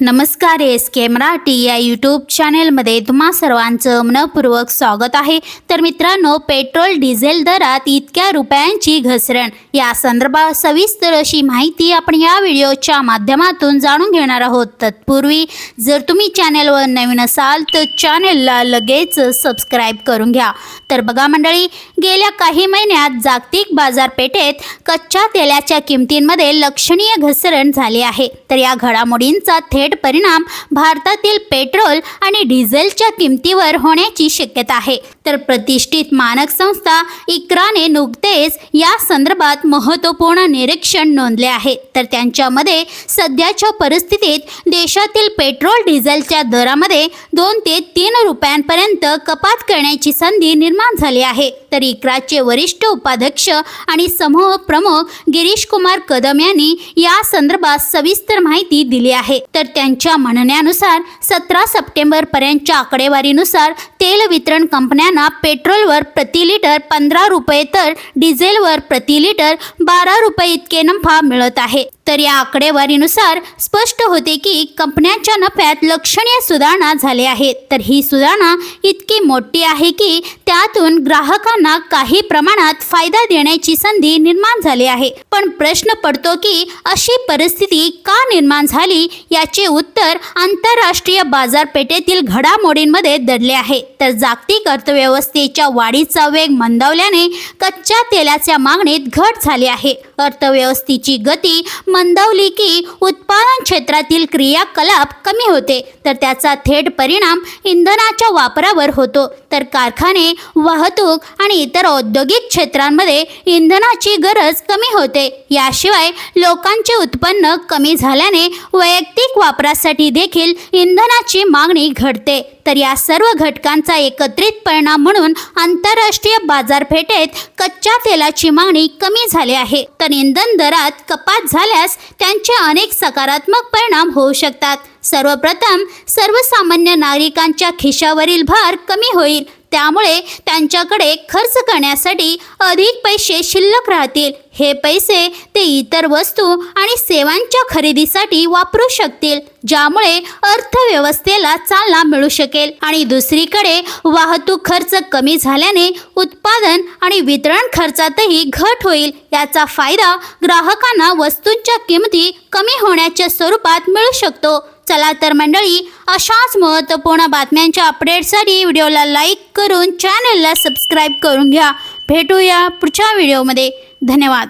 नमस्कार एस के मराठी या यूट्यूब चॅनेलमध्ये तुम्हा सर्वांचं मनपूर्वक स्वागत आहे. तर मित्रांनो पेट्रोल डिझेल दरात इतक्या रुपयांची घसरण. या संदर्भात सविस्तर अशी माहिती आपण या व्हिडिओच्या माध्यमातून जाणून घेणार आहोत. तत्पूर्वी जर तुम्ही चॅनेलवर नवीन असाल तर चॅनेलला लगेच सबस्क्राईब करून घ्या. तर बघा मंडळी गेल्या काही महिन्यात जागतिक बाजारपेठेत कच्च्या तेलाच्या किमतींमध्ये लक्षणीय घसरण झाली आहे. तर या घडामोडींचा थेट परिणाम भारतातील पेट्रोल आणि डिझेलच्या किमतीवर होण्याची शक्यता आहे. तर प्रतिष्ठित मानक संस्था इक्राने नुकतेच या संदर्भात महत्त्वपूर्ण निरीक्षण नोंदले आहे. तर त्यांच्यामध्ये सध्याच्या परिस्थितीत देशातील पेट्रोल डिझेलच्या दरामध्ये दोन ते तीन रुपयांपर्यंत कपात करण्याची संधी निर्माण झाली आहे. तर इक्राचे वरिष्ठ उपाध्यक्ष आणि समूह प्रमुख गिरीश कुमार कदम यांनी या संदर्भात सविस्तर माहिती दिली आहे. तर त्यांच्या म्हणण्यानुसार सतरा सप्टेंबर पर्यंतच्या आकडेवारीनुसार तेल वितरण कंपन्या असताना पेट्रोलवर प्रति लिटर पंधरा रुपये तर डिझेलवर प्रति लिटर बारा रुपये इतके नफा मिळत आहे. तर या आकडेवारीनुसार स्पष्ट होते की कंपन्यांच्या नफ्यात लक्षणीय सुधारणा झाली आहे. तर ही सुधारणा इतकी मोठी आहे की त्यातून ग्राहकांना काही प्रमाणात फायदा देण्याची संधी निर्माण झाली आहे. पण प्रश्न पडतो की अशी परिस्थिती का निर्माण झाली याचे उत्तर आंतरराष्ट्रीय बाजारपेठेतील घडामोडींमध्ये दडले आहे. तर जागतिक अर्थव्यवस्थेच्या वाढीचा वेग मंदावल्याने कच्च्या तेलाच्या मागणीत घट झाली आहे. अर्थव्यवस्थेची गती मंदावली की उत्पादन क्षेत्रातील क्रियाकलाप कमी होते. तर त्याचा थेट परिणाम इंधनाच्या वापरावर होतो. तर कारखाने वाहतूक आणि इतर औद्योगिक क्षेत्रांमध्ये इंधनाची गरज कमी होते. याशिवाय लोकांचे उत्पन्न कमी झाल्याने वैयक्तिक वापरासाठी देखील इंधनाची मागणी घडते तर या सर्व घटकांचा एकत्रित परिणाम म्हणून आंतरराष्ट्रीय बाजारपेठेत कच्च्या तेलाची मागणी कमी झाली आहे. तर इंधन दरात कपात झाल्यास त्यांचे अनेक सकारात्मक परिणाम होऊ शकतात. सर्वप्रथम सर्वसामान्य नागरिकांच्या खिशावरील भार कमी होईल. त्यामुळे त्यांच्याकडे खर्च करण्यासाठी अधिक पैसे शिल्लक राहतील. हे पैसे ते इतर वस्तू आणि सेवांच्या खरेदीसाठी वापरू शकतील ज्यामुळे अर्थव्यवस्थेला चालना मिळू शकेल. आणि दुसरीकडे वाहतूक खर्च कमी झाल्याने उत्पादन आणि वितरण खर्चातही घट होईल. याचा फायदा ग्राहकांना वस्तूंच्या किमती कमी होण्याच्या स्वरूपात मिळू शकतो. चला तर मंडळी अशाच महत्त्वपूर्ण बातम्यांच्या अपडेटसाठी व्हिडिओला लाईक करून चॅनलला सबस्क्राईब करून घ्या. भेटूया पुढच्या व्हिडिओमध्ये धन्यवाद.